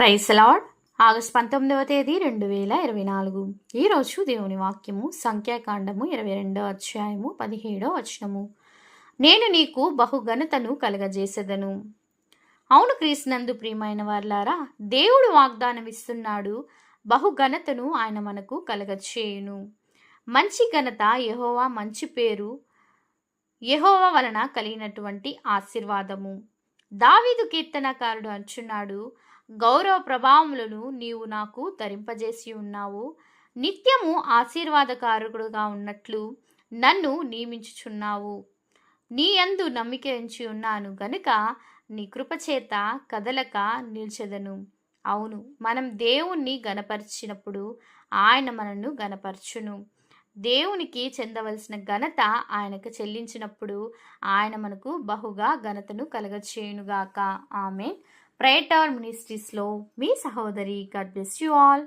Price lord. August పంతొమ్మిదవ తేదీ రెండు వేల ఇరవై నాలుగు. ఈరోజు దేవుని వాక్యము సంఖ్యాకాండము ఇరవై రెండవ అధ్యాయము పదిహేడవ వచనము. నేను నీకు బహుఘనతను కలగజేసేదను. అవును క్రీస్తునందు ప్రియమైన వార్లారా దేవుడు వాగ్దానం ఇస్తున్నాడు బహుఘనతను ఆయన మనకు కలగచేయును. మంచి ఘనత యహోవా మంచి పేరు యహోవా వలన కలిగినటువంటి ఆశీర్వాదము. దావీదు కీర్తనకారుడు అంచున్నాడు గౌరవ ప్రభావములను నీవు నాకు ధరింపజేసి ఉన్నావు. నిత్యము ఆశీర్వాదకారకుడుగా ఉన్నట్లు నన్ను నియమించుచున్నావు. నీ యందు నమ్మిక ఉంచి ఉన్నాను గనుక నీ కృపచేత కదలక నిల్చెదను. అవును మనం దేవుణ్ణి గనపరిచినప్పుడు ఆయన మనను గనపరచును దేవునికి చెందవలసిన ఘనత ఆయనకు చెల్లించినప్పుడు ఆయన మనకు బహుగా ఘనతను కలగచేయునుగాక. ఆమె ప్రేయర్ మినిస్ట్రీస్లో మీ సహోదరి గాడ్ బ్లెస్ యూ ఆల్